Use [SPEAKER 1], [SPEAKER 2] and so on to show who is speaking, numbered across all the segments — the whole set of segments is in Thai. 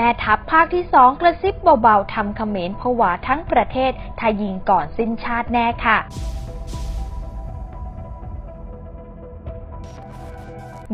[SPEAKER 1] ม่ทัพภาคที่สองกระซิบเบาๆทำเขมรผวาทั้งประเทศถ้ายิงก่อนสิ้นชาติแน่ค่ะ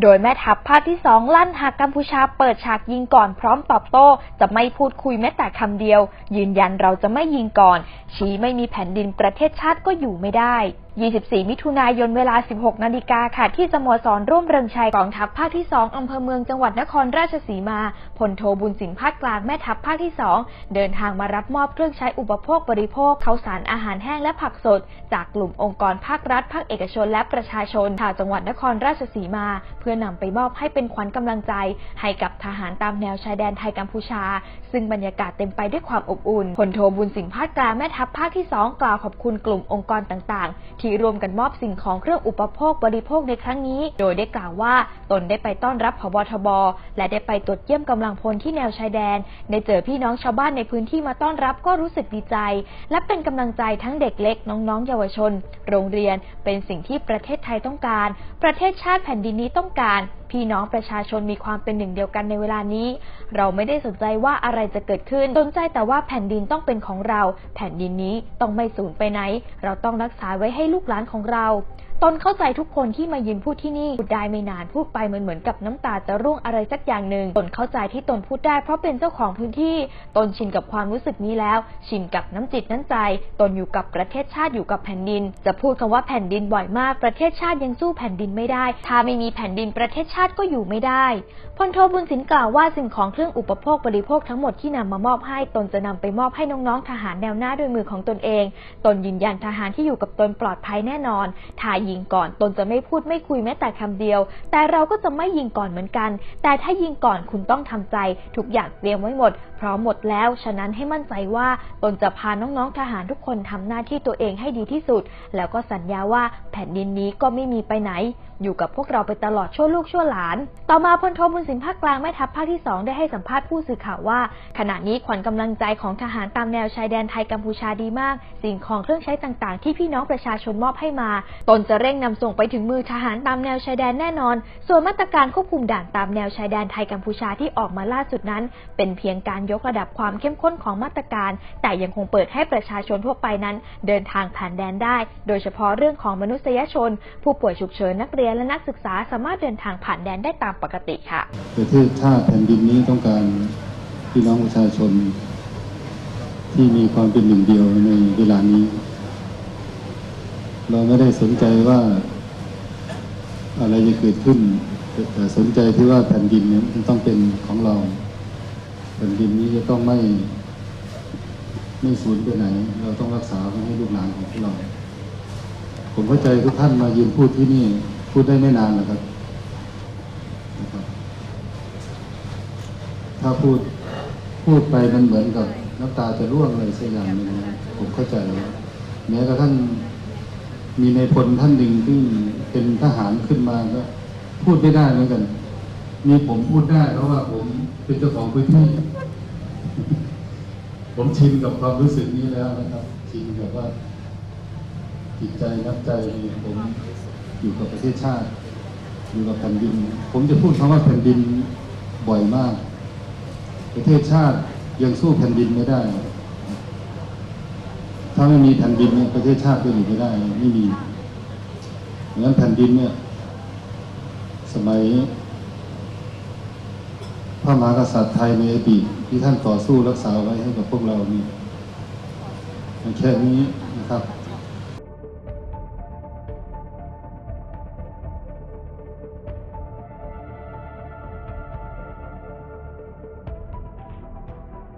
[SPEAKER 1] โดยแม่ทัพภาคที่สองลั่นหากกัมพูชาเปิดฉากยิงก่อนพร้อมตอบโต้ จะไม่พูดคุยแม้แต่คำเดียว ยืนยันเราจะไม่ยิงก่อน ชี้ไม่มีแผ่นดินประเทศชาติก็อยู่ไม่ได้ 24 มิถุนายนเวลา 16 นาฬิกาค่ะ ที่สโมสรร่วมเริงชัยกองทัพภาคที่ 2 อำเภอเมืองจังหวัดนครราชสีมา พลโทบุญสินภาคกลางแม่ทัพภาคที่ 2 เดินทางมารับมอบเครื่องใช้อุปโภคบริโภคข้าวสารอาหารแห้งและผักสด จากกลุ่มองค์กรภาครัฐ ภาคเอกชนและประชาชนชาวจังหวัดนครราชสีมา เพื่อนำไปมอบให้เป็นขวัญกำลังใจ ให้กับทหารตามแนวชายแดนไทยกัมพูชา ซึ่งบรรยากาศเต็มไปด้วยความอบอุ่นพลโทบุญสิงห์ภาคกลางแม่ทัพภาคที่ 2 กล่าวขอบคุณกลุ่มองค์กรต่างๆที่รวมกันมอบสิ่งของเครื่องอุปโภคบริโภคในครั้งนี้ โดยได้กล่าวว่าตนได้ไปต้อนรับพบทบ และได้ไปตรวจเยี่ยมกำลังพลที่แนวชายแดน ได้เจอพี่น้องชาวบ้านในพื้นที่มาต้อนรับก็รู้สึกดีใจ และเป็นกำลังใจทั้งเด็กเล็กน้องๆ เยาวชน โรงเรียนเป็นสิ่งที่ประเทศไทยต้องการ ประเทศชาติแผ่นดินนี้ต้องการพี่น้องประชาชนมีความเป็นหนึ่งเดียวกันในเวลานี้ เราไม่ได้สนใจว่าอะไรจะเกิดขึ้น สนใจแต่ว่าแผ่นดินต้องเป็นของเรา แผ่นดินนี้ต้องไม่สูญไปไหน เราต้องรักษาไว้ให้ลูกูกหลานของเรา ตนเข้าใจทุกคนที่มายืนพูดที่นี่พูดได้ไม่นานพูดไปเหมือนเหมือนกับน้ำตาจะร่วงอะไรสักอย่างหนึ่งตนเข้าใจที่ตนพูดได้เพราะเป็นเจ้าของพื้นที่ ตนชินกับความรู้สึกนี้แล้ว ชินกับน้ำจิตน้ำใจ ตนอยู่กับประเทศชาติอยู่กับแผ่นดิน จะพูดคำว่าแผ่นดินบ่อยมาก ประเทศชาติยังสู้แผ่นดินไม่ได้ ถ้าไม่มีแผ่นดินประเทศชาติก็อยู่ไม่ได้พลโทบุญสินกล่าวว่าสิ่งของเครื่องอุปโภคบริโภคทั้งหมดที่นำมามอบให้ตนจะนำไปมอบให้น้องๆทหารแนวหน้าด้วยมือของตนเอง ตนยืนยันทหารที่อยู่กับตนปลอดภัยแน่นอนถ้ายยิงก่อน ตนจะไม่พูดไม่คุยแม้แต่คำเดียว แต่เราก็จะไม่ยิงก่อนเหมือนกัน แต่ถ้ายิงก่อนคุณต้องทำใจ ทุกอย่างเตรียมไว้หมด พร้อมหมดแล้ว ฉะนั้นให้มั่นใจว่า ตนจะพาน้องๆทหารทุกคนทำหน้าที่ตัวเองให้ดีที่สุด แล้วก็สัญญาว่าแผ่นดินนี้ก็ไม่มีไปไหน อยู่กับพวกเราไปตลอดชั่วลูกชั่วหลาน ต่อมาพลโทบุญสินภาคกลางแม่ทัพภาคที่ 2 ได้ให้สัมภาษณ์ผู้สื่อข่าวว่า ขณะนี้ขวัญกำลังใจของทหารตามแนวชายแดนไทยกัมพูชาดีมาก สิ่งของเครื่องใช้ต่างๆ ที่พี่น้องประชาชนมอบให้มา ตนจะเร่งนำส่งไปถึงมือทหารตามแนวชายแดนแน่นอน ส่วนมาตรการควบคุมด่านตามแนวชายแดนไทยกัมพูชาที่ออกมาล่าสุดนั้น เป็นเพียงการยกระดับความเข้มข้นของมาตรการ แต่ยังคงเปิดให้ประชาชนทั่วไปนั้น เดินทางผ่านแดนได้ โดยเฉพาะเรื่องของมนุษยชน ผู้ป่วยฉุกเฉินนักเรียนและนักศึกษาสามารถเดินทางผ่านแดนได้ตามปกติค่ะ
[SPEAKER 2] ประเทศชาติแผ่นดินนี้ต้องการพี่น้องประชาชน ที่มีความเป็นหนึ่งเดียวในเวลานี้ เราไม่ได้สนใจว่า อะไรจะเกิดขึ้นแต่สนใจที่ว่าแผ่นดินนี่ยมันต้องเป็นของเรา แผ่นดินนี้จะต้องไม่ไม่สูญไปไหน เราต้องรักษาไว้ให้ลูกหลานของเรา ผมเข้าใจทุกท่านมายืนพูดที่นี่ พูดได้ไม่นานนะครับนะครับ ถ้าพูดพูดไปมันเหมือนกับน้ำตาจะร่วงเลยสักอย่างหนึงนะผมเข้าใจแม้กระทั่ง มีในพลท่านหนึ่งที่เป็นทหารขึ้นมาก็พูดไม่ได้เหมือนกัน มีผมพูดได้เพราะว่าผมเป็นเจ้าของพื้นที่ ผมชินกับความรู้สึกนี้แล้วนะครับ ชินกับว่า จิตใจน้ำใจผมอยู่กับประเทศชาติ อยู่กับแผ่นดิน ผมจะพูดคำว่าแผ่นดินบ่อยมาก ประเทศชาติยังสู้แผ่นดินไม่ได้ ถ้าไม่มีแผ่นดินเนี่ยประเทศชาติก็อยู่ไม่ได้ไม่มีดังนั้นแผ่นดินเนี่ย สมัย พระมหากษัตริย์ไทยในอดีตที่ท่านต่อสู้รักษาไว้ให้กับพวกเรานี่แค่นี้นะครับ